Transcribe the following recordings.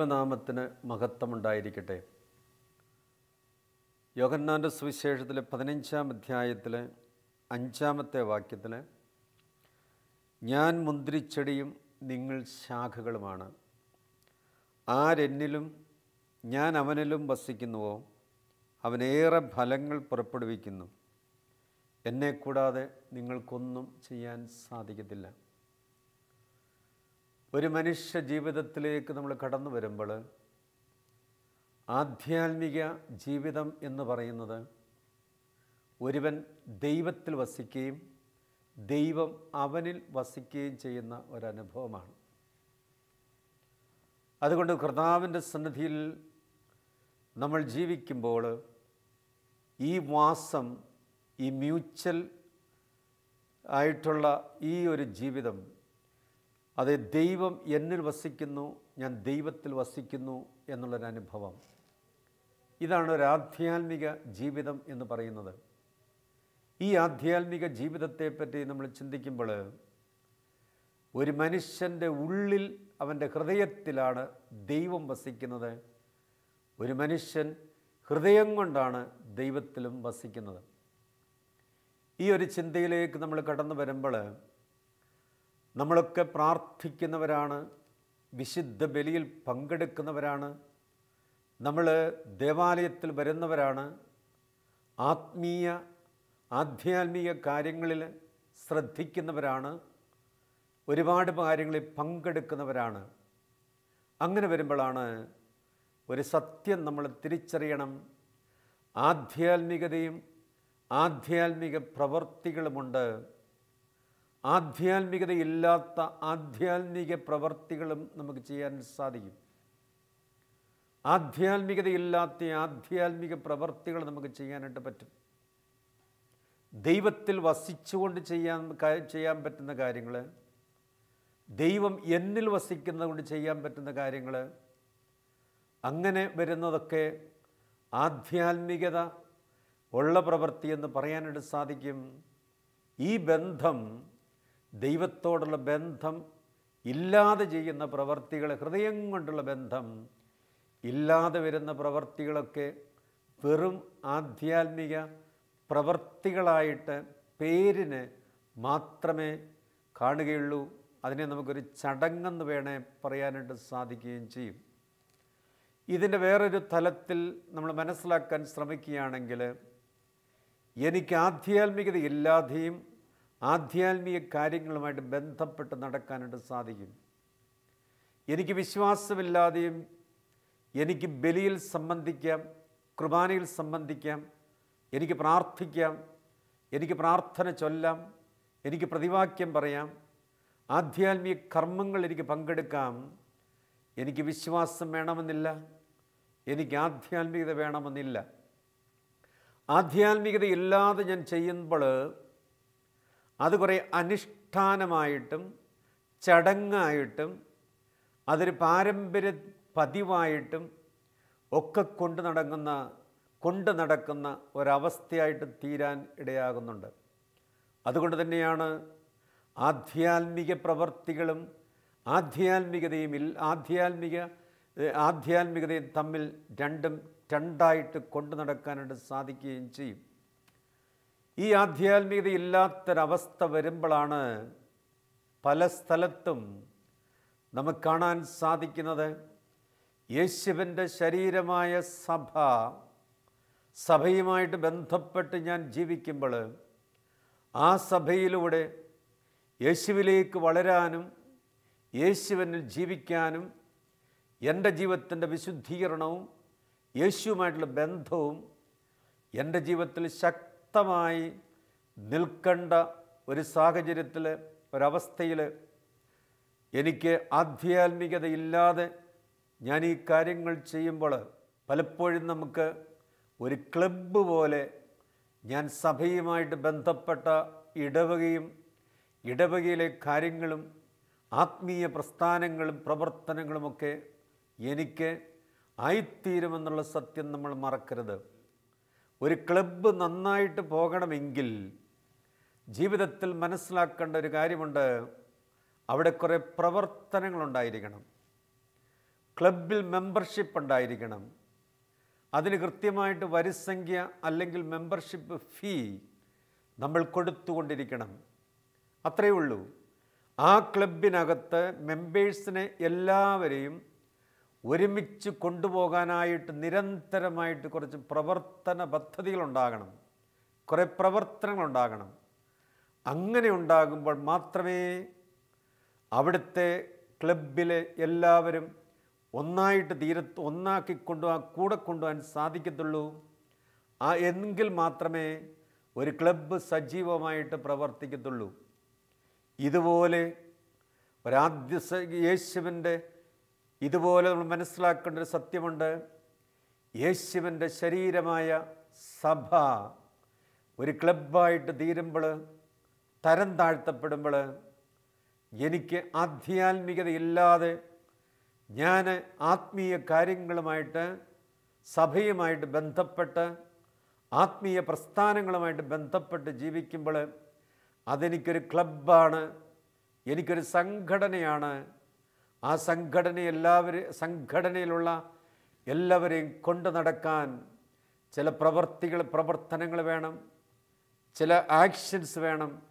ദൈവനാമത്തിന് മഹത്വമുണ്ടായിരിക്കട്ടെ. യോഹന്നാന്റെ സുവിശേഷത്തിലെ പതിനഞ്ചാം അധ്യായത്തിലെ അഞ്ചാമത്തെ വാക്യത്തിൽ ഞാൻ മുന്തിരിച്ചെടിയും നിങ്ങൾ ശാഖകളുമാണ്. ആരെന്നിലും ഞാൻ അവനിലും വസിക്കുന്നുവോ? അവനേറെ ഫലങ്ങൾ പുറപ്പെടുവിക്കുന്നു. എന്നെ കൂടാതെ നിങ്ങൾക്കൊന്നും ചെയ്യാൻ സാധിക്കത്തില്ല. ഒരു മനുഷ്യ ജീവിതത്തിലേക്ക് നമ്മൾ കടന്നു വരുമ്പോൾ ആധ്യാത്മിക ജീവിതം എന്ന് പറയുന്നത് ഒരുവൻ ദൈവത്തിൽ വസിക്കുകയും ദൈവം അവനിൽ വസിക്കുകയും ചെയ്യുന്ന ഒരനുഭവമാണ്. അതുകൊണ്ട് കർത്താവിന്റെ സന്നിധിയിൽ നമ്മൾ ജീവിക്കുമ്പോൾ ഈ വാസം ഈ മ്യൂച്വൽ ആയിട്ടുള്ള ഈ ഒരു ജീവിതം അത് ദൈവം എന്നിൽ വസിക്കുന്നു ഞാൻ ദൈവത്തിൽ വസിക്കുന്നു എന്നുള്ളൊരനുഭവം ഇതാണ് ഒരു ആധ്യാത്മിക ജീവിതം എന്ന് പറയുന്നത്. ഈ ആധ്യാത്മിക ജീവിതത്തെപ്പറ്റി നമ്മൾ ചിന്തിക്കുമ്പോൾ ഒരു മനുഷ്യന്റെ ഉള്ളിൽ അവന്റെ ഹൃദയത്തിലാണ് ദൈവം വസിക്കുന്നത്. ഒരു മനുഷ്യൻ ഹൃദയം കൊണ്ടാണ് ദൈവത്തിലും വസിക്കുന്നത്. ഈ ഒരു ചിന്തയിലേക്ക് നമ്മൾ കടന്നു വരുമ്പോൾ നമ്മളൊക്കെ പ്രാർത്ഥിക്കുന്നവരാണ് വിശുദ്ധ ബലിയിൽ പങ്കെടുക്കുന്നവരാണ് നമ്മൾ ദേവാലയത്തിൽ വരുന്നവരാണ്. ആത്മീയ ആധ്യാത്മിക കാര്യങ്ങളിൽ ശ്രദ്ധിക്കുന്നവരാണ്. ഒരുപാട് കാര്യങ്ങളിൽ പങ്കെടുക്കുന്നവരാണ്. അങ്ങനെ വരുമ്പോഴാണ് ഒരു സത്യം നമ്മൾ തിരിച്ചറിയണം. ആധ്യാത്മികതയും ആധ്യാത്മിക പ്രവർത്തികളുമുണ്ട്. ആധ്യാത്മികതയില്ലാത്ത ആധ്യാത്മിക പ്രവർത്തികളും നമുക്ക് ചെയ്യാൻ സാധിക്കും. ആധ്യാത്മികതയില്ലാത്ത ആധ്യാത്മിക പ്രവർത്തികൾ നമുക്ക് ചെയ്യാനായിട്ട് പറ്റും. ദൈവത്തിൽ വസിച്ചുകൊണ്ട് ചെയ്യാൻ ചെയ്യാൻ പറ്റുന്ന കാര്യങ്ങൾ ദൈവം എന്നിൽ വസിക്കുന്നത് കൊണ്ട് ചെയ്യാൻ പറ്റുന്ന കാര്യങ്ങൾ അങ്ങനെ വരുന്നതൊക്കെ ആധ്യാത്മികത ഉള്ള പ്രവൃത്തി എന്ന് പറയാനായിട്ട് സാധിക്കും. ഈ ബന്ധം ദൈവത്തോടുള്ള ബന്ധം ഇല്ലാതെ ചെയ്യുന്ന പ്രവർത്തികൾ ഹൃദയം കൊണ്ടുള്ള ബന്ധം ഇല്ലാതെ വരുന്ന പ്രവർത്തികളൊക്കെ വെറും ആധ്യാത്മിക പ്രവർത്തികളായിട്ട് പേരിന് മാത്രമേ കാണുകയുള്ളൂ. അതിനെ നമുക്കൊരു ചടങ്ങെന്ന് വേണേ പറയാനായിട്ട് സാധിക്കുകയും ചെയ്യും. ഇതിന്റെ വേറൊരു തലത്തിൽ നമ്മൾ മനസ്സിലാക്കാൻ ശ്രമിക്കുകയാണെങ്കിൽ എനിക്ക് ആധ്യാത്മികത ഇല്ലാതെയും ആധ്യാത്മിക കാര്യങ്ങളുമായിട്ട് ബന്ധപ്പെട്ട് നടക്കാനായിട്ട് സാധിക്കും. എനിക്ക് വിശ്വാസമില്ലാതെയും എനിക്ക് ബലിയിൽ സംബന്ധിക്കാം കുർബാനയിൽ സംബന്ധിക്കാം എനിക്ക് പ്രാർത്ഥിക്കാം എനിക്ക് പ്രാർത്ഥന ചൊല്ലാം എനിക്ക് പ്രതിവാക്യം പറയാം ആധ്യാത്മിക കർമ്മങ്ങൾ എനിക്ക് പങ്കെടുക്കാം എനിക്ക് വിശ്വാസം വേണമെന്നില്ല എനിക്ക് ആധ്യാത്മികത വേണമെന്നില്ല. ആധ്യാത്മികത ഇല്ലാതെ ഞാൻ ചെയ്യുമ്പോൾ അത് കുറേ അനുഷ്ഠാനമായിട്ടും ചടങ്ങായിട്ടും അതൊരു പാരമ്പര്യ പതിവായിട്ടും ഒക്കെ കൊണ്ട് നടക്കുന്ന കൊണ്ട് നടക്കുന്ന ഒരവസ്ഥയായിട്ട് തീരാൻ ഇടയാകുന്നുണ്ട്. അതുകൊണ്ട് തന്നെയാണ് ആധ്യാത്മിക പ്രവർത്തികളും ആധ്യാത്മികതയും ആധ്യാത്മിക ആധ്യാത്മികതയും തമ്മിൽ രണ്ടും രണ്ടായിട്ട് കൊണ്ടു നടക്കാനായിട്ട് സാധിക്കുകയും ചെയ്യും. ഈ ആധ്യാത്മികത ഇല്ലാത്തൊരവസ്ഥ വരുമ്പോഴാണ് പല സ്ഥലത്തും നമുക്ക് കാണാൻ സാധിക്കുന്നത്. യേശുവിന്റെ ശരീരമായ സഭ സഭയുമായിട്ട് ബന്ധപ്പെട്ട് ഞാൻ ജീവിക്കുമ്പോൾ ആ സഭയിലൂടെ യേശുവിലേക്ക് വളരാനും യേശുവിനിൽ ജീവിക്കാനും എന്റെ ജീവിതത്തിന്റെ വിശുദ്ധീകരണവും യേശുവുമായിട്ടുള്ള ബന്ധവും എന്റെ ജീവിതത്തിൽ ശക്തമായി നിൽക്കേണ്ട ഒരു സാഹചര്യത്തിൽ ഒരവസ്ഥയിൽ എനിക്ക് ആധ്യാത്മികതയില്ലാതെ ഞാൻ ഈ കാര്യങ്ങൾ ചെയ്യുമ്പോൾ പലപ്പോഴും നമുക്ക് ഒരു ക്ലബ്ബ് പോലെ ഞാൻ സഭയുമായിട്ട് ബന്ധപ്പെട്ട ഇടവകയും ഇടവകയിലെ കാര്യങ്ങളും ആത്മീയ പ്രസ്ഥാനങ്ങളും പ്രവർത്തനങ്ങളുമൊക്കെ എനിക്ക് ആയിത്തീരുമെന്നുള്ള സത്യം നമ്മൾ മറക്കരുത്. ഒരു ക്ലബ്ബ് നന്നായിട്ട് പോകണമെങ്കിൽ ജീവിതത്തിൽ മനസ്സിലാക്കേണ്ട ഒരു കാര്യമുണ്ട്. അവിടെ കുറേ പ്രവർത്തനങ്ങളുണ്ടായിരിക്കണം. ക്ലബിൽ മെമ്പർഷിപ്പ് ഉണ്ടായിരിക്കണം. അതിന് കൃത്യമായിട്ട് വരിസംഖ്യ അല്ലെങ്കിൽ മെമ്പർഷിപ്പ് ഫീ നമ്മൾ കൊടുത്തുകൊണ്ടിരിക്കണം. അത്രയേ ഉള്ളൂ. ആ ക്ലബിനകത്ത് മെമ്പേഴ്സിനെ എല്ലാവരെയും ഒരുമിച്ച് കൊണ്ടുപോകാനായിട്ട് നിരന്തരമായിട്ട് കുറച്ച് പ്രവർത്തന പദ്ധതികളുണ്ടാകണം. കുറേ പ്രവർത്തനങ്ങളുണ്ടാകണം. അങ്ങനെ ഉണ്ടാകുമ്പോൾ മാത്രമേ അവിടുത്തെ ക്ലബിലെ എല്ലാവരും ഒന്നായിട്ട് തീരത്ത് ഒന്നാക്കി കൊണ്ടുപോകാൻ കൂടെ കൊണ്ടുപോകാൻ സാധിക്കത്തുള്ളൂ. ആ എങ്കിൽ മാത്രമേ ഒരു ക്ലബ്ബ് സജീവമായിട്ട് പ്രവർത്തിക്കത്തുള്ളൂ. ഇതുപോലെ ഒരാദ്യ യേശുവിന്റെ ഇതുപോലെ നമ്മൾ മനസ്സിലാക്കേണ്ട ഒരു സത്യമുണ്ട്. യേശുവിന്റെ ശരീരമായ സഭ ഒരു ക്ലബ്ബായിട്ട് തീരുമ്പോൾ തരം താഴ്ത്തപ്പെടുമ്പോൾ എനിക്ക് ആധ്യാത്മികതയില്ലാതെ ഞാൻ ആത്മീയ കാര്യങ്ങളുമായിട്ട് സഭയുമായിട്ട് ബന്ധപ്പെട്ട് ആത്മീയ പ്രസ്ഥാനങ്ങളുമായിട്ട് ബന്ധപ്പെട്ട് ജീവിക്കുമ്പോൾ അതെനിക്കൊരു ക്ലബ്ബാണ് എനിക്കൊരു സംഘടനയാണ് ആ സംഘടന എല്ലാവരും സംഘടനയിലുള്ള എല്ലാവരെയും കൊണ്ടു നടക്കാൻ ചില പ്രവർത്തികൾ പ്രവർത്തനങ്ങൾ വേണം. ചില ആക്ഷൻസ് വേണം.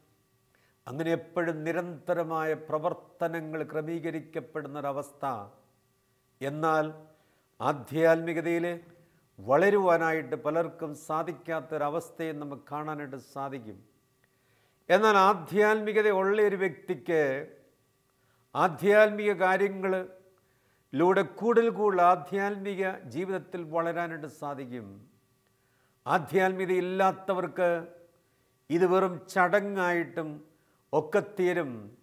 അങ്ങനെ എപ്പോഴും നിരന്തരമായ പ്രവർത്തനങ്ങൾ ക്രമീകരിക്കപ്പെടുന്നൊരവസ്ഥ. എന്നാൽ ആധ്യാത്മികതയിൽ വളരുവാനായിട്ട് പലർക്കും സാധിക്കാത്തൊരവസ്ഥയെ നമുക്ക് കാണാനായിട്ട് സാധിക്കും. എന്നാൽ ആധ്യാത്മികത ഉള്ള ഒരു വ്യക്തിക്ക് ആധ്യാത്മിക കാര്യങ്ങളിലൂടെ കൂടുതൽ കൂടുതൽ ആധ്യാത്മിക ജീവിതത്തിൽ വളരാനായിട്ട് സാധിക്കും. ആധ്യാത്മികത ഇല്ലാത്തവർക്ക് ഇത് വെറും ചടങ്ങായിട്ടും ഒക്കെ തീരും.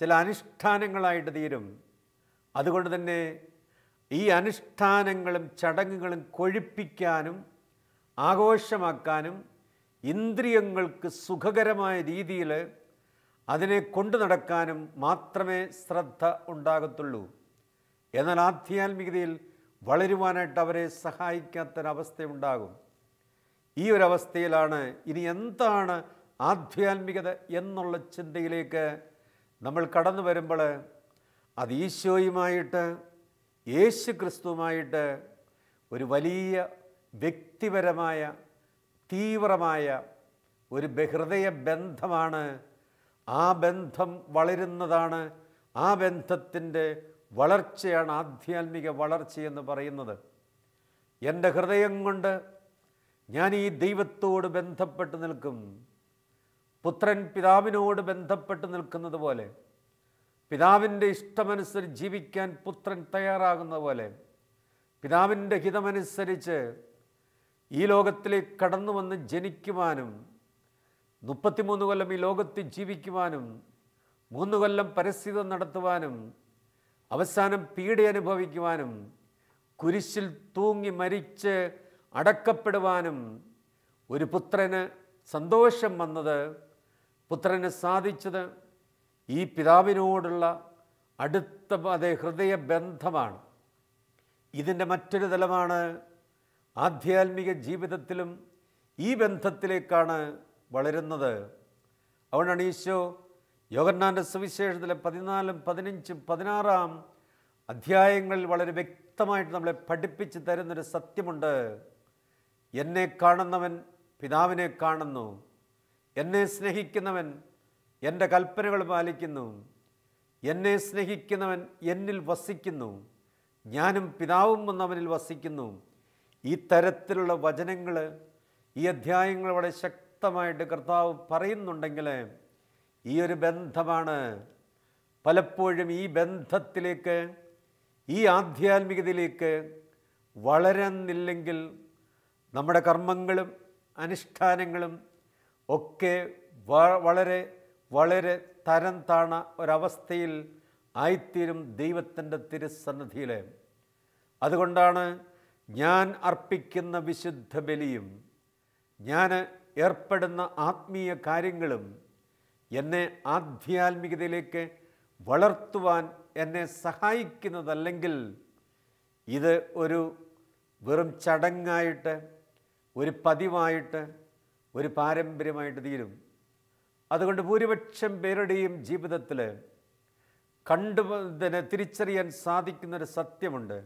ചില അനുഷ്ഠാനങ്ങളായിട്ട് തീരും. അതുകൊണ്ട് തന്നെ ഈ അനുഷ്ഠാനങ്ങളും ചടങ്ങുകളും കൊഴിപ്പിക്കാനും ആഘോഷമാക്കാനും ഇന്ദ്രിയങ്ങൾക്ക് സുഖകരമായ രീതിയിൽ അതിനെ കൊണ്ടു നടക്കാനും മാത്രമേ ശ്രദ്ധ ഉണ്ടാകത്തുള്ളൂ. എന്നാൽ ആധ്യാത്മികതയിൽ വളരുവാനായിട്ട് അവരെ സഹായിക്കാത്തൊരവസ്ഥയുണ്ടാകും. ഈ ഒരവസ്ഥയിലാണ് ഇനി എന്താണ് ആധ്യാത്മികത എന്നുള്ള ചിന്തയിലേക്ക് നമ്മൾ കടന്നു വരുമ്പോൾ അത് ഈശോയുമായിട്ട് യേശു ക്രിസ്തുവുമായിട്ട് ഒരു വലിയ വ്യക്തിപരമായ തീവ്രമായ ഒരു ബഹൃദയ ബന്ധമാണ് ആ ബന്ധം വളരുന്നതാണ് ആ ബന്ധത്തിന്റെ വളർച്ചയാണ് ആധ്യാത്മിക വളർച്ചയെന്ന് പറയുന്നത്. എന്റെ ഹൃദയം കൊണ്ട് ഞാൻ ഈ ദൈവത്തോട് ബന്ധപ്പെട്ട് നിൽക്കും. പുത്രൻ പിതാവിനോട് ബന്ധപ്പെട്ട് നിൽക്കുന്നത് പോലെ പിതാവിന്റെ ഇഷ്ടമനുസരിച്ച് ജീവിക്കാൻ പുത്രൻ തയ്യാറാകുന്ന പോലെ പിതാവിന്റെ ഹിതമനുസരിച്ച് ഈ ലോകത്തിലേക്ക് കടന്നു വന്ന് ജനിക്കുവാനും മുപ്പത്തിമൂന്ന് കൊല്ലം ഈ ലോകത്ത് ജീവിക്കുവാനും മൂന്ന് കൊല്ലം പരസ്യത നടത്തുവാനും അവസാനം പീഡ അനുഭവിക്കുവാനും കുരിശിൽ തൂങ്ങി മരിച്ച് അടക്കപ്പെടുവാനും ഒരു പുത്രന് സന്തോഷം വന്നത് പുത്രന് സാധിച്ചത് ഈ പിതാവിനോടുള്ള അടുത്ത അതേ ഹൃദയ ബന്ധമാണ് ഇതിന്റെ മറ്റൊരു തലമാണ് ആധ്യാത്മിക ജീവിതത്തിലും ഈ ബന്ധത്തിലേക്കാണ് വളരുന്നത്. അതുകൊണ്ടാണ് ഈശോ യോഗന്നാന്റെ സുവിശേഷത്തിലെ പതിനാലും പതിനഞ്ചും പതിനാറാം അധ്യായങ്ങളിൽ വളരെ വ്യക്തമായിട്ട് നമ്മളെ പഠിപ്പിച്ച് തരുന്നൊരു സത്യമുണ്ട്. എന്നെ കാണുന്നവൻ പിതാവിനെ കാണുന്നു. എന്നെ സ്നേഹിക്കുന്നവൻ എന്റെ കൽപ്പനകൾ പാലിക്കുന്നു. എന്നെ സ്നേഹിക്കുന്നവൻ എന്നിൽ വസിക്കുന്നു. ഞാനും പിതാവും എന്നവനിൽ വസിക്കുന്നു. ഈ തരത്തിലുള്ള വചനങ്ങൾ ഈ അധ്യായങ്ങൾ വളരെ ശക്തമായിട്ട് കർത്താവ് പറയുന്നുണ്ടെങ്കിൽ ഈ ഒരു ബന്ധമാണ് പലപ്പോഴും ഈ ബന്ധത്തിലേക്ക് ഈ ആധ്യാത്മികതയിലേക്ക് വളരുന്നില്ലെങ്കിൽ നമ്മുടെ കർമ്മങ്ങളും അനുഷ്ഠാനങ്ങളും ഒക്കെ വളരെ വളരെ തരം താണ ഒരവസ്ഥയിൽ ആയിത്തീരും ദൈവത്തിന്റെ തിരുസന്നിധിയിൽ. അതുകൊണ്ടാണ് ഞാൻ അർപ്പിക്കുന്ന വിശുദ്ധ ബലിയും ഞാൻ ഏർപ്പെടുന്ന ആത്മീയ കാര്യങ്ങളും എന്നെ ആധ്യാത്മികതയിലേക്ക് വളർത്തുവാൻ എന്നെ സഹായിക്കുന്നതല്ലെങ്കിൽ ഇത് ഒരു വെറും ചടങ്ങായിട്ട് ഒരു പതിവായിട്ട് ഒരു പാരമ്പര്യമായിട്ട് തീരും. അതുകൊണ്ട് ഭൂരിപക്ഷം പേരുടെയും ജീവിതത്തിൽ കണ്ടു ഇതിനെ തിരിച്ചറിയാൻ സാധിക്കുന്നൊരു സത്യമുണ്ട്.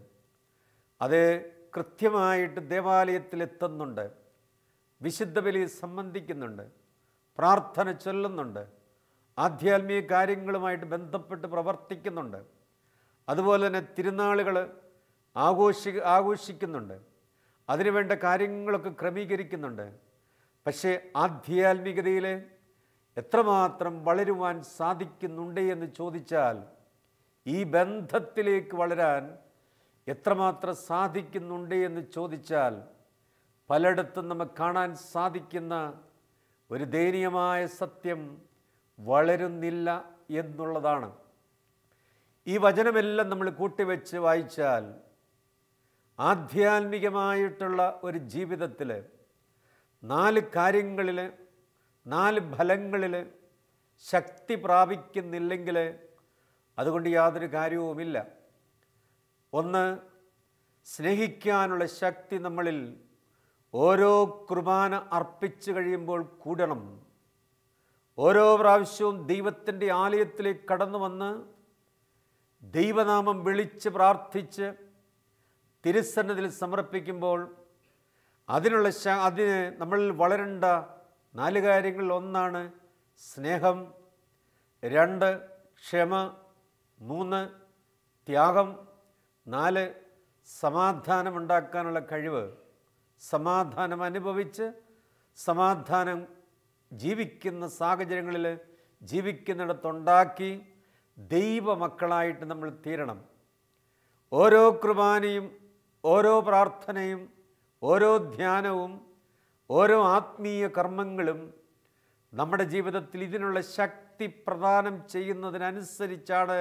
അത് കൃത്യമായിട്ട് ദേവാലയത്തിൽ എത്തുന്നുണ്ട് വിശുദ്ധ ബലി സംബന്ധിക്കുന്നുണ്ട് പ്രാർത്ഥന ചൊല്ലുന്നുണ്ട് ആധ്യാത്മിക കാര്യങ്ങളുമായിട്ട് ബന്ധപ്പെട്ട് പ്രവർത്തിക്കുന്നുണ്ട്. അതുപോലെ തന്നെ തിരുനാളുകൾ ആഘോഷി ആഘോഷിക്കുന്നുണ്ട്. അതിനുവേണ്ട കാര്യങ്ങളൊക്കെ ക്രമീകരിക്കുന്നുണ്ട്. പക്ഷേ ആധ്യാത്മികതയിൽ എത്രമാത്രം വളരുവാൻ സാധിക്കുന്നുണ്ട് എന്ന് ചോദിച്ചാൽ ഈ ബന്ധത്തിലേക്ക് വളരാൻ എത്രമാത്രം സാധിക്കുന്നുണ്ട് എന്ന് ചോദിച്ചാൽ പലയിടത്തും നമുക്ക് കാണാൻ സാധിക്കുന്ന ഒരു ദയനീയമായ സത്യം വളരുന്നില്ല എന്നുള്ളതാണ്. ഈ വചനമെല്ലാം നമ്മൾ കൂട്ടിവെച്ച് വായിച്ചാൽ ആധ്യാത്മികമായിട്ടുള്ള ഒരു ജീവിതത്തിൽ നാല് കാര്യങ്ങളിൽ നാല് ഫലങ്ങളിൽ ശക്തി പ്രാപിക്കുന്നില്ലെങ്കിൽ അതുകൊണ്ട് യാതൊരു കാര്യവുമില്ല. ഒന്ന് സ്നേഹിക്കാനുള്ള ശക്തി നമ്മളിൽ ഓരോ കുർബാന അർപ്പിച്ചു കഴിയുമ്പോൾ കൂടണം. ഓരോ പ്രാവശ്യവും ദൈവത്തിന്റെ ആലയത്തിലേക്ക് കടന്നു വന്ന് ദൈവനാമം വിളിച്ച് പ്രാർത്ഥിച്ച് തിരുസന്നതിൽ സമർപ്പിക്കുമ്പോൾ അതിനുള്ള അതിന് നമ്മളിൽ വളരേണ്ട നാല് കാര്യങ്ങളിൽ ഒന്നാണ് സ്നേഹം രണ്ട് ക്ഷമ മൂന്ന് ത്യാഗം നാല് സമാധാനമുണ്ടാക്കാനുള്ള കഴിവ്. സമാധാനം അനുഭവിച്ച് സമാധാനം ജീവിക്കുന്ന സാഹചര്യങ്ങളിൽ ജീവിക്കുന്നിടത്തുണ്ടാക്കി ദൈവമക്കളായിട്ട് നമ്മൾ തീരണം. ഓരോ കുർബാനയും ഓരോ പ്രാർത്ഥനയും ഓരോ ധ്യാനവും ഓരോ ആത്മീയ കർമ്മങ്ങളും നമ്മുടെ ജീവിതത്തിൽ ഇതിനുള്ള ശക്തി പ്രദാനം ചെയ്യുന്നതിനനുസരിച്ചാണ്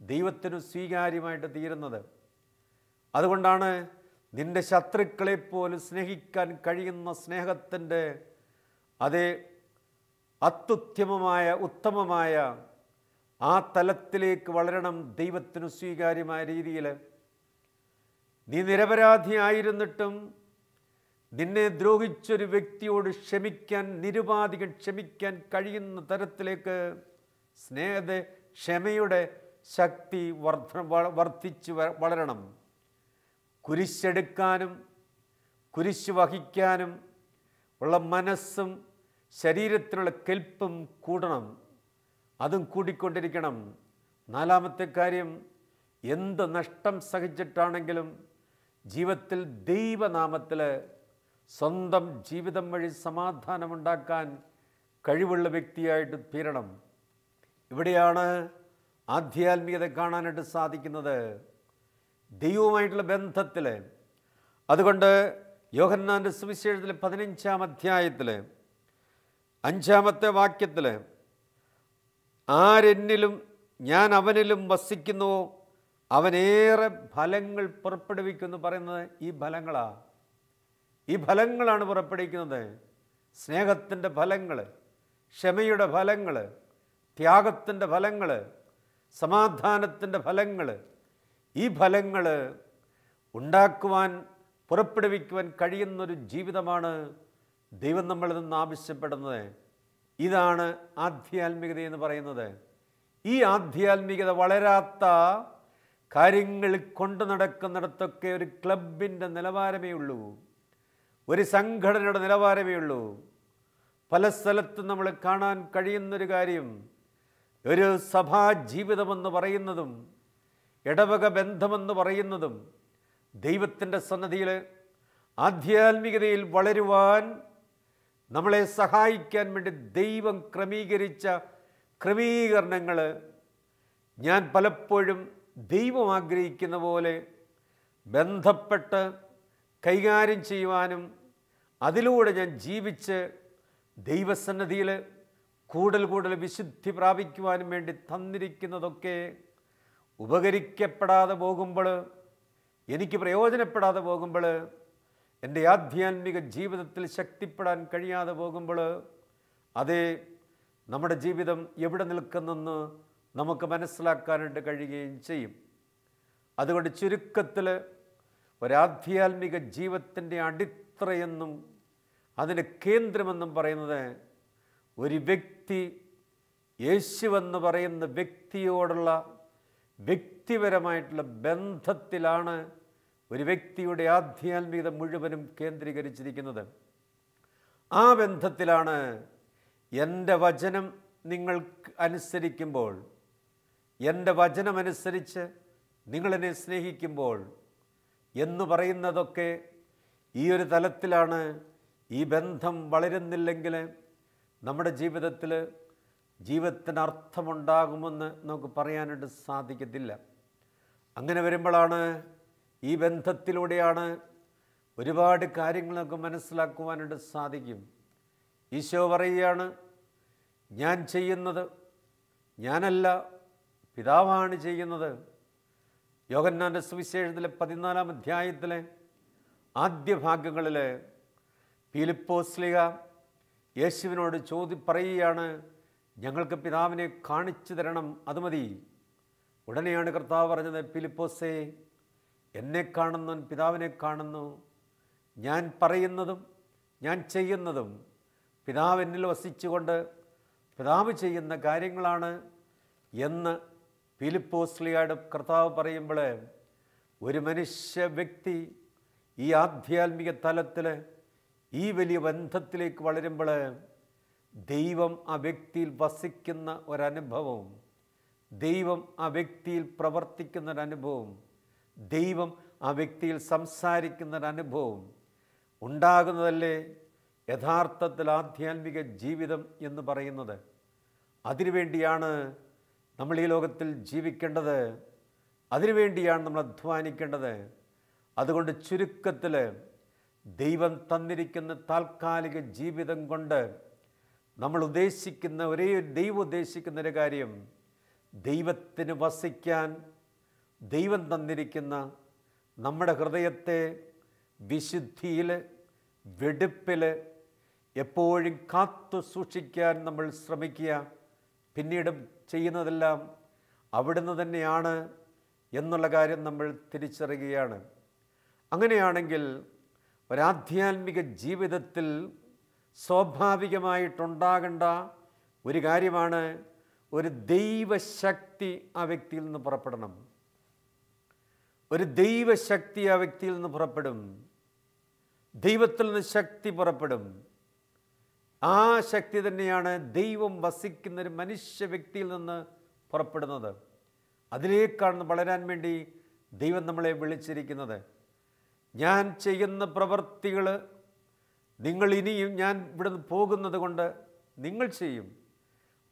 ദൈവത്തിന് സ്വീകാര്യമായിട്ട് തീരുന്നത്. അതുകൊണ്ടാണ് നിന്റെ ശത്രുക്കളെ പോലും സ്നേഹിക്കാൻ കഴിയുന്ന സ്നേഹത്തിന്റെ അതേ അത്യുത്തമമായ ഉത്തമമായ ആ തലത്തിലേക്ക് വളരണം ദൈവത്തിന് സ്വീകാര്യമായ രീതിയിൽ. നീ നിരപരാധിയായിരുന്നിട്ടും നിന്നെ ദ്രോഹിച്ചൊരു വ്യക്തിയോട് ക്ഷമിക്കാൻ നിരുപാധികം ക്ഷമിക്കാൻ കഴിയുന്ന തരത്തിലേക്ക് സ്നേഹത ക്ഷമയുടെ ശക്തി വർദ്ധ വർദ്ധിച്ച് വളരണം. കുരിശെടുക്കാനും കുരിശ് വഹിക്കാനും ഉള്ള മനസ്സും ശരീരത്തിലുള്ള കെൽപ്പും കൂടണം. അതും കൂടിക്കൊണ്ടിരിക്കണം. നാലാമത്തെ കാര്യം എന്ത് നഷ്ടം സഹിച്ചിട്ടാണെങ്കിലും ജീവിതത്തിൽ ദൈവനാമത്തിൽ സ്വന്തം ജീവിതം വഴി സമാധാനമുണ്ടാക്കാൻ കഴിവുള്ള വ്യക്തിയായിട്ട് തീരണം. ഇവിടെയാണ് ആധ്യാത്മികത കാണാനായിട്ട് സാധിക്കുന്നത്. ദൈവവുമായിട്ടുള്ള ബന്ധത്തിൽ അതുകൊണ്ട് യോഹന്നാന്റെ സുവിശേഷത്തിലെ പതിനഞ്ചാം അധ്യായത്തിൽ അഞ്ചാമത്തെ വാക്യത്തിൽ ആരെന്നിലും ഞാൻ അവനിലും വസിക്കുന്നുവോ? അവനേറെ ഫലങ്ങൾ പുറപ്പെടുവിക്കുന്നു പറയുന്നത് ഈ ഫലങ്ങളാണ് ഈ ഫലങ്ങളാണ് പുറപ്പെടുവിക്കുന്നത്. സ്നേഹത്തിന്റെ ഫലങ്ങൾ ക്ഷമയുടെ ഫലങ്ങൾ ത്യാഗത്തിന്റെ ഫലങ്ങൾ സമാധാനത്തിന്റെ ഫലങ്ങൾ ഈ ഫലങ്ങൾ ഉണ്ടാക്കുവാൻ പുറപ്പെടുവിക്കുവാൻ കഴിയുന്നൊരു ജീവിതമാണ് ദൈവം നമ്മളിൽ നിന്ന് ആവശ്യപ്പെടുന്നത്. ഇതാണ് ആധ്യാത്മികത എന്ന് പറയുന്നത്. ഈ ആധ്യാത്മികത വളരാത്ത കാര്യങ്ങൾ കൊണ്ടു നടക്കുന്നിടത്തൊക്കെ ഒരു ക്ലബിന്റെ നിലവാരമേ ഉള്ളൂ. ഒരു സംഘടനയുടെ നിലവാരമേ ഉള്ളൂ. പല സ്ഥലത്തും നമ്മൾ കാണാൻ കഴിയുന്നൊരു കാര്യം ഒരു സഭാ ജീവിതമെന്ന് പറയുന്നതും ഇടവക ബന്ധമെന്ന് പറയുന്നതും ദൈവത്തിന്റെ സന്നദ്ധിയിൽ ആധ്യാത്മികതയിൽ വളരുവാൻ നമ്മളെ സഹായിക്കാൻ വേണ്ടി ദൈവം ക്രമീകരിച്ച ക്രമീകരണങ്ങൾ ഞാൻ പലപ്പോഴും ദൈവം ആഗ്രഹിക്കുന്ന പോലെ ബന്ധപ്പെട്ട് കൈകാര്യം ചെയ്യുവാനും അതിലൂടെ ഞാൻ ജീവിച്ച് ദൈവസന്നദ്ധിയിൽ കൂടുതൽ കൂടുതൽ വിശുദ്ധി പ്രാപിക്കുവാനും വേണ്ടി തന്നിരിക്കുന്നതൊക്കെ ഉപകരിക്കപ്പെടാതെ പോകുമ്പോൾ എനിക്ക് പ്രയോജനപ്പെടാതെ പോകുമ്പോൾ എന്റെ ആധ്യാത്മിക ജീവിതത്തിൽ ശക്തിപ്പെടാൻ കഴിയാതെ പോകുമ്പോൾ അതേ നമ്മുടെ ജീവിതം എവിടെ നിൽക്കുന്നെന്ന് നമുക്ക് മനസ്സിലാക്കാനായിട്ട് കഴിയുകയും ചെയ്യും. അതുകൊണ്ട് ചുരുക്കത്തിൽ ഒരാധ്യാത്മിക ജീവിതത്തിന്റെ അടിത്തറയെന്നും അതിന്റെ കേന്ദ്രമെന്നും പറയുന്നത് ഒരു വ്യക്തി യേശുവെന്ന് പറയുന്ന വ്യക്തിയോടുള്ള വ്യക്തിപരമായിട്ടുള്ള ബന്ധത്തിലാണ് ഒരു വ്യക്തിയുടെ ആധ്യാത്മികത മുഴുവനും കേന്ദ്രീകരിച്ചിരിക്കുന്നത്. ആ ബന്ധത്തിലാണ് എന്റെ വചനം നിങ്ങൾ അനുസരിക്കുമ്പോൾ എന്റെ വചനമനുസരിച്ച് നിങ്ങളെന്നെ സ്നേഹിക്കുമ്പോൾ എന്ന് പറയുന്നതൊക്കെ ഈ ഒരു തലത്തിലാണ് ഈ ബന്ധം വളരുന്നില്ലെങ്കിൽ നമ്മുടെ ജീവിതത്തിൽ ജീവിതത്തിന് അർത്ഥമുണ്ടാകുമെന്ന് നമുക്ക് പറയാനായിട്ട് സാധിക്കത്തില്ല. അങ്ങനെ വരുമ്പോഴാണ് ഈ ബന്ധത്തിലൂടെയാണ് ഒരുപാട് കാര്യങ്ങൾ നമുക്ക് മനസ്സിലാക്കുവാനായിട്ട് സാധിക്കും. ഈശോ പറയുകയാണ് ഞാൻ ചെയ്യുന്നത് ഞാനല്ല പിതാവാണ് ചെയ്യുന്നത്. യോഗന്നാന്റെ സുവിശേഷത്തിലെ പതിനാലാം അധ്യായത്തിലെ ആദ്യ ഭാഗങ്ങളിൽ ഫിലിപ്പോസ്ലിക യേശുവിനോട് ചോദി പറയുകയാണ് ഞങ്ങൾക്ക് പിതാവിനെ കാണിച്ചു തരണം അത് മതി. ഉടനെയാണ് കർത്താവ് പറഞ്ഞത് ഫിലിപ്പോസേ എന്നെ കാണുന്നവൻ പിതാവിനെ കാണുന്നു. ഞാൻ പറയുന്നതും ഞാൻ ചെയ്യുന്നതും പിതാവ് എന്നിൽ വസിച്ചുകൊണ്ട് പിതാവ് ചെയ്യുന്ന കാര്യങ്ങളാണ് എന്ന് ഫിലിപ്പോസ്ലിയുടെ കർത്താവ് പറയുമ്പോൾ ഒരു മനുഷ്യ വ്യക്തി ഈ ആധ്യാത്മിക തലത്തിൽ ഈ വലിയ ബന്ധത്തിലേക്ക് വളരുമ്പോൾ ദൈവം ആ വ്യക്തിയിൽ വസിക്കുന്ന ഒരനുഭവവും ദൈവം ആ വ്യക്തിയിൽ പ്രവർത്തിക്കുന്ന ഒരനുഭവവും ദൈവം ആ വ്യക്തിയിൽ സംസാരിക്കുന്ന ഒരനുഭവവും ഉണ്ടാകുന്നതല്ലേ യഥാർത്ഥത്തിൽ ആധ്യാത്മിക ജീവിതം എന്ന് പറയുന്നത്? അതിനുവേണ്ടിയാണ് നമ്മൾ ഈ ലോകത്തിൽ ജീവിക്കേണ്ടത്. അതിനുവേണ്ടിയാണ് നമ്മൾ അധ്വാനിക്കേണ്ടത്. അതുകൊണ്ട് ചുരുക്കത്തിൽ ദൈവം തന്നിരിക്കുന്ന താൽക്കാലിക ജീവിതം കൊണ്ട് നമ്മൾ ഉദ്ദേശിക്കുന്ന ഒരേ ദൈവം ഉദ്ദേശിക്കുന്ന ഒരു കാര്യം ദൈവത്തിന് വസിക്കാൻ ദൈവം തന്നിരിക്കുന്ന നമ്മുടെ ഹൃദയത്തെ വിശുദ്ധിയിൽ വെടുപ്പിൽ എപ്പോഴും കാത്തു സൂക്ഷിക്കാൻ നമ്മൾ ശ്രമിക്കുക. പിന്നീട് ചെയ്യുന്നതെല്ലാം അവിടുന്ന് തന്നെയാണ് എന്നുള്ള കാര്യം നമ്മൾ തിരിച്ചറിയുകയാണ്. അങ്ങനെയാണെങ്കിൽ ഒരാധ്യാത്മിക ജീവിതത്തിൽ സ്വാഭാവികമായിട്ടുണ്ടാകേണ്ട ഒരു കാര്യമാണ് ഒരു ദൈവശക്തി ആ വ്യക്തിയിൽ നിന്ന് പുറപ്പെടണം. ഒരു ദൈവശക്തി ആ വ്യക്തിയിൽ നിന്ന് പുറപ്പെടും. ദൈവത്തിൽ നിന്ന് ശക്തി പുറപ്പെടും. ആ ശക്തി തന്നെയാണ് ദൈവം വസിക്കുന്ന ഒരു മനുഷ്യ വ്യക്തിയിൽ നിന്ന് പുറപ്പെടുന്നത്. അതിലേക്കാണ് വളരാൻ വേണ്ടി ദൈവം നമ്മളെ വിളിച്ചിരിക്കുന്നത്. ഞാൻ ചെയ്യുന്ന പ്രവൃത്തികൾ നിങ്ങൾ ഇനിയും ഞാൻ ഇവിടുന്ന് പോകുന്നത് കൊണ്ട് നിങ്ങൾ ചെയ്യും.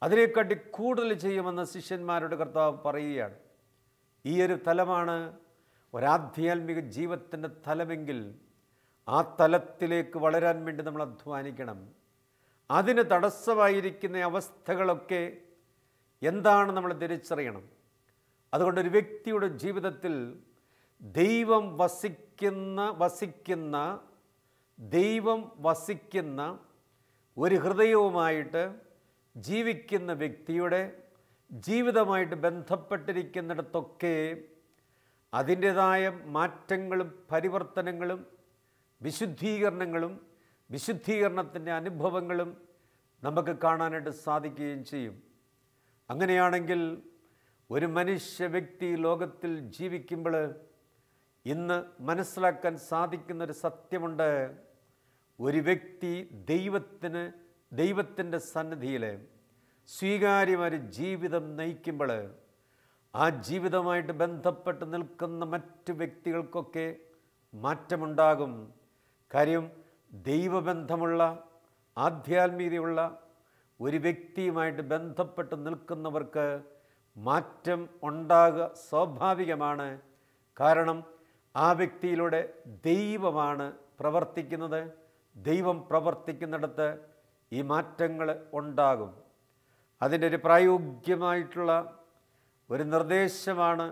അതിനെക്കാട്ടി കൂടുതൽ ചെയ്യുമെന്ന് ശിഷ്യന്മാരുടെ കർത്താവ് പറയുകയാണ്. ഈ ഒരു തലമാണ് ഒരാധ്യാത്മിക ജീവിതത്തിന്റെ തലമെങ്കിൽ ആ തലത്തിലേക്ക് വളരാൻ വേണ്ടി നമ്മൾ അധ്വാനിക്കണം. അതിന് തടസ്സമായിരിക്കുന്ന അവസ്ഥകളൊക്കെ എന്താണ് നമ്മൾ തിരിച്ചറിയണം? അതുകൊണ്ട് ഒരു വ്യക്തിയുടെ ജീവിതത്തിൽ ദൈവം വസിക്കുന്ന വസിക്കുന്ന ദൈവം വസിക്കുന്ന ഒരു ഹൃദയവുമായിട്ട് ജീവിക്കുന്ന വ്യക്തിയുടെ ജീവിതമായിട്ട് ബന്ധപ്പെട്ടിരിക്കുന്നിടത്തൊക്കെ അതിന്റെതായ മാറ്റങ്ങളും പരിവർത്തനങ്ങളും വിശുദ്ധീകരണങ്ങളും വിശുദ്ധീകരണത്തിന്റെ അനുഭവങ്ങളും നമുക്ക് കാണാനായിട്ട് സാധിക്കുകയും ചെയ്യും. അങ്ങനെയാണെങ്കിൽ ഒരു മനുഷ്യ വ്യക്തി ലോകത്തിൽ ജീവിക്കുമ്പോൾ ഇന്ന് മനസ്സിലാക്കാൻ സാധിക്കുന്നൊരു സത്യമുണ്ട്. ഒരു വ്യക്തി ദൈവത്തിന് ദൈവത്തിന്റെ സന്നിധിയിൽ സ്വീകാര്യമായ ജീവിതം നയിക്കുമ്പോൾ ആ ജീവിതമായിട്ട് ബന്ധപ്പെട്ട് നിൽക്കുന്ന മറ്റ് വ്യക്തികൾക്കൊക്കെ മാറ്റമുണ്ടാകും. കാര്യം ദൈവബന്ധമുള്ള ആധ്യാത്മികതയുള്ള ഒരു വ്യക്തിയുമായിട്ട് ബന്ധപ്പെട്ട് നിൽക്കുന്നവർക്ക് മാറ്റം ഉണ്ടാകുക സ്വാഭാവികമാണ്. കാരണം ആ വ്യക്തിയിലൂടെ ദൈവമാണ് പ്രവർത്തിക്കുന്നത്. ദൈവം പ്രവർത്തിക്കുന്നിടത്ത് ഈ മാറ്റങ്ങൾ ഉണ്ടാകും. അതിന്റെ ഒരു പ്രായോഗികമായിട്ടുള്ള ഒരു നിർദ്ദേശമാണ്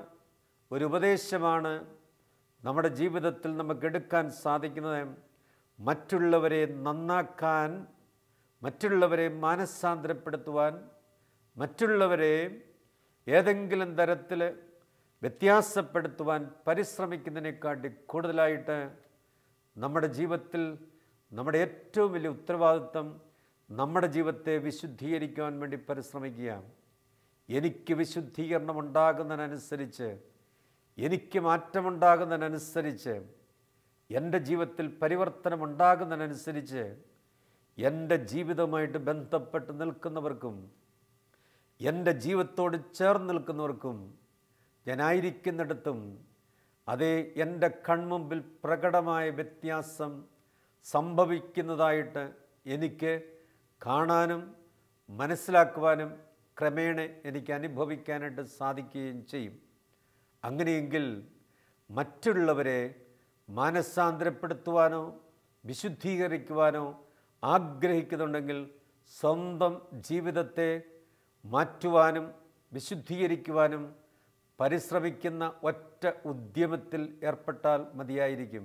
ഒരു ഉപദേശമാണ് നമ്മുടെ ജീവിതത്തിൽ നമുക്ക് എടുക്കാൻ സാധിക്കുന്നത്. മറ്റുള്ളവരെ നന്നാക്കാൻ മറ്റുള്ളവരെ മാനസാന്തരപ്പെടുത്തുവാൻ മറ്റുള്ളവരെ ഏതെങ്കിലും തരത്തിൽ വ്യത്യാസപ്പെടുത്തുവാൻ പരിശ്രമിക്കുന്നതിനെക്കാട്ടി കൂടുതലായിട്ട് നമ്മുടെ ജീവിതത്തിൽ നമ്മുടെ ഏറ്റവും വലിയ ഉത്തരവാദിത്വം നമ്മുടെ ജീവിതത്തെ വിശുദ്ധീകരിക്കുവാൻ വേണ്ടി പരിശ്രമിക്കുക എനിക്ക് വിശുദ്ധീകരണം ഉണ്ടാകുന്നതിനനുസരിച്ച് എനിക്ക് മാറ്റമുണ്ടാകുന്നതിനനുസരിച്ച് എന്റെ ജീവിതത്തിൽ പരിവർത്തനം ഉണ്ടാകുന്നതിനനുസരിച്ച് എന്റെ ജീവിതവുമായിട്ട് ബന്ധപ്പെട്ട് നിൽക്കുന്നവർക്കും എന്റെ ജീവിതത്തോട് ചേർന്ന് നിൽക്കുന്നവർക്കും ഞാനായിരിക്കുന്നിടത്തും അതേ എന്റെ കൺമുമ്പിൽ പ്രകടമായ വ്യത്യാസം സംഭവിക്കുന്നതായിട്ട് എനിക്ക് കാണാനും മനസ്സിലാക്കുവാനും ക്രമേണ എനിക്ക് അനുഭവിക്കാനായിട്ട് സാധിക്കുകയും ചെയ്യും. അങ്ങനെയെങ്കിൽ മറ്റുള്ളവരെ മാനസാന്തരപ്പെടുത്തുവാനോ വിശുദ്ധീകരിക്കുവാനോ ആഗ്രഹിക്കുന്നുണ്ടെങ്കിൽ സ്വന്തം ജീവിതത്തെ മാറ്റുവാനും വിശുദ്ധീകരിക്കുവാനും പരിശ്രമിക്കുന്ന ഒറ്റ ഉദ്യമത്തിൽ ഏർപ്പെട്ടാൽ മതിയായിരിക്കും.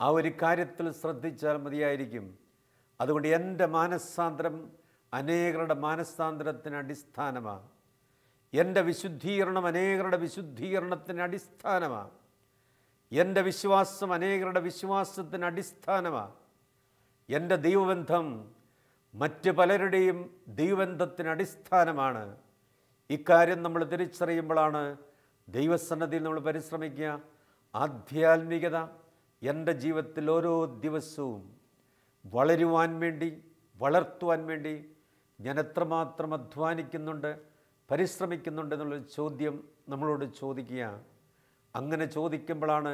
ആ ഒരു കാര്യത്തിൽ ശ്രദ്ധിച്ചാൽ മതിയായിരിക്കും. അതുകൊണ്ട് എന്റെ മാനസാന്തരം അനേകരുടെ മാനസാന്തരത്തിന് അടിസ്ഥാനമാണ് എന്റെ വിശുദ്ധീകരണം അനേകരുടെ വിശുദ്ധീകരണത്തിന് അടിസ്ഥാനമാണ് എന്റെ വിശ്വാസം അനേകരുടെ വിശ്വാസത്തിന് അടിസ്ഥാനമാണ് എന്റെ ദൈവബന്ധം മറ്റ് പലരുടെയും ദൈവബന്ധത്തിന് അടിസ്ഥാനമാണ്. ഇക്കാര്യം നമ്മൾ തിരിച്ചറിയുമ്പോഴാണ് ദൈവസന്നദ്ധിയിൽ നമ്മൾ പരിശ്രമിക്കുക. ആധ്യാത്മികത എന്റെ ജീവിതത്തിൽ ഓരോ ദിവസവും വളരുവാൻ വേണ്ടി വളർത്തുവാൻ വേണ്ടി ഞാൻ എത്രമാത്രം അധ്വാനിക്കുന്നുണ്ട് പരിശ്രമിക്കുന്നുണ്ട് എന്നുള്ളൊരു ചോദ്യം നമ്മളോട് ചോദിക്കുക. അങ്ങനെ ചോദിക്കുമ്പോഴാണ്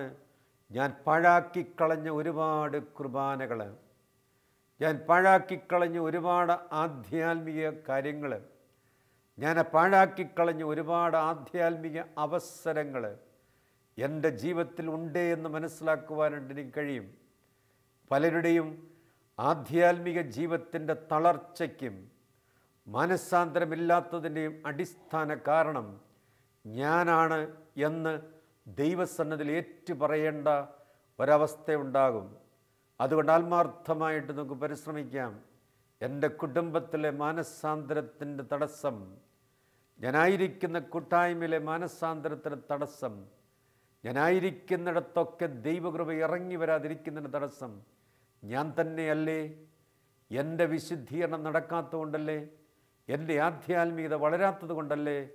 ഞാൻ പാഴാക്കിക്കളഞ്ഞ ഒരുപാട് കുർബാനകൾ ഞാൻ പാഴാക്കിക്കളഞ്ഞ ഒരുപാട് ആധ്യാത്മിക കാര്യങ്ങൾ ഞാൻ പാഴാക്കിക്കളഞ്ഞ ഒരുപാട് ആധ്യാത്മിക അവസരങ്ങൾ എന്റെ ജീവിതത്തിൽ ഉണ്ട് എന്ന് മനസ്സിലാക്കുവാനായിട്ട് എനിക്ക് കഴിയും. പലരുടെയും ആധ്യാത്മിക ജീവിതത്തിന്റെ തളർച്ചയ്ക്കും മനസ്സാന്തരമില്ലാത്തതിന്റെയും അടിസ്ഥാന കാരണം ഞാനാണ് എന്ന് ദൈവസന്നതിൽ ഏറ്റുപറയേണ്ട ഒരവസ്ഥയുണ്ടാകും. അതുകൊണ്ട് ആത്മാർത്ഥമായിട്ട് നമുക്ക് പരിശ്രമിക്കാം. എന്റെ കുടുംബത്തിലെ മാനസാന്തരത്തിന്റെ തടസ്സം ഞാനായിരിക്കുന്ന കൂട്ടായ്മയിലെ മാനസാന്തരത്തിന്റെ തടസ്സം ഞാനായിരിക്കുന്നിടത്തൊക്കെ ദൈവകൃപ ഇറങ്ങി വരാതിരിക്കുന്നതിന് തടസ്സം. ഞാൻ തന്നെയല്ലേ? എന്റെ വിശുദ്ധീകരണം നടക്കാത്തതുകൊണ്ടല്ലേ? എന്റെ ആധ്യാത്മികത വളരാത്തത് കൊണ്ടല്ലേ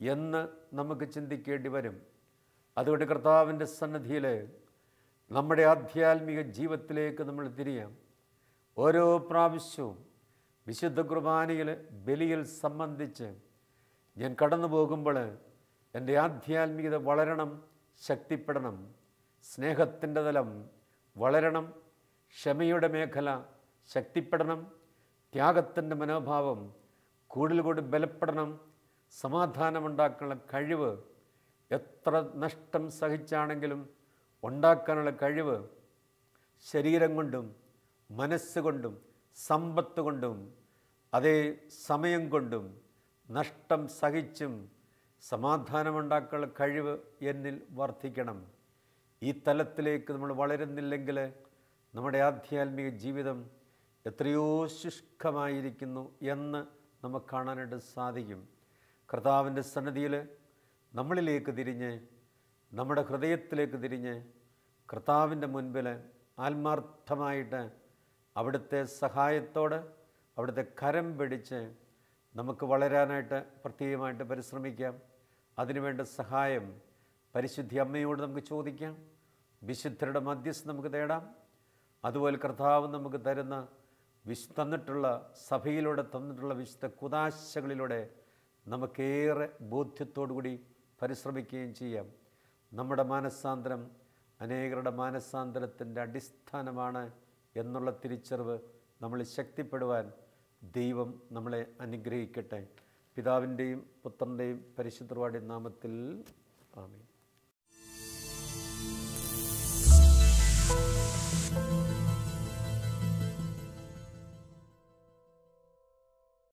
എന്ന് നമുക്ക് ചിന്തിക്കേണ്ടി വരും. അതുകൊണ്ട് കർത്താവിന്റെ സന്നദ്ധിയിൽ നമ്മുടെ ആധ്യാത്മിക ജീവിതത്തിലേക്ക് നമ്മൾ തിരിയാം. ഓരോ പ്രാവശ്യവും വിശുദ്ധ കുർബാനയിൽ ബലിയിൽ സംബന്ധിച്ച് ഞാൻ കടന്നു പോകുമ്പോൾ എന്റെ ആധ്യാത്മികത വളരണം ശക്തിപ്പെടണം സ്നേഹത്തിന്റെ തലം വളരണം ക്ഷമയുടെ മേഖല ശക്തിപ്പെടണം ത്യാഗത്തിന്റെ മനോഭാവം കൂടുതൽ കൂടി ബലപ്പെടണം സമാധാനമുണ്ടാക്കാനുള്ള കഴിവ് എത്ര നഷ്ടം സഹിച്ചാണെങ്കിലും ഉണ്ടാക്കാനുള്ള കഴിവ് ശരീരം കൊണ്ടും മനസ്സുകൊണ്ടും സമ്പത്ത് കൊണ്ടും അതേ സമയം കൊണ്ടും നഷ്ടം സഹിച്ചും സമാധാനമുണ്ടാക്കാനുള്ള കഴിവ് എന്നിൽ വർദ്ധിക്കണം. ഈ തലത്തിലേക്ക് നമ്മൾ വളരുന്നില്ലെങ്കിൽ നമ്മുടെ ആധ്യാത്മിക ജീവിതം എത്രയോ ശുഷ്കമായിരിക്കുന്നു എന്ന് നമുക്ക് കാണാനായിട്ട് സാധിക്കും. കർത്താവിന്റെ സന്നദ്ധിയിൽ നമ്മളിലേക്ക് തിരിഞ്ഞ് നമ്മുടെ ഹൃദയത്തിലേക്ക് തിരിഞ്ഞ് കർത്താവിന്റെ മുൻപിൽ ആത്മാർത്ഥമായിട്ട് അവിടുത്തെ സഹായത്തോട് അവിടുത്തെ കരം പിടിച്ച് നമുക്ക് വളരാനായിട്ട് പ്രത്യേകമായിട്ട് പരിശ്രമിക്കാം. അതിനുവേണ്ട സഹായം പരിശുദ്ധി അമ്മയോട് നമുക്ക് ചോദിക്കാം. വിശുദ്ധരുടെ മധ്യസ്ഥ നമുക്ക് തേടാം. അതുപോലെ കർത്താവ് നമുക്ക് തരുന്ന വിശ് തന്നിട്ടുള്ള സഭയിലൂടെ തന്നിട്ടുള്ള വിശുദ്ധ കുതാശകളിലൂടെ നമുക്കേറെ കൂടി പരിശ്രമിക്കുകയും ചെയ്യാം. നമ്മുടെ മാനസാന്തരം അനേകരുടെ മാനസാന്തരത്തിന്റെ അടിസ്ഥാനമാണ് എന്നുള്ള തിരിച്ചറിവ് നമ്മൾ ശക്തിപ്പെടുവാൻ ദൈവം നമ്മളെ അനുഗ്രഹിക്കട്ടെ. പിതാവിന്റെയും പുത്രന്റെയും പരിശുദ്ധവാടി നാമത്തിൽ ആമീൻ.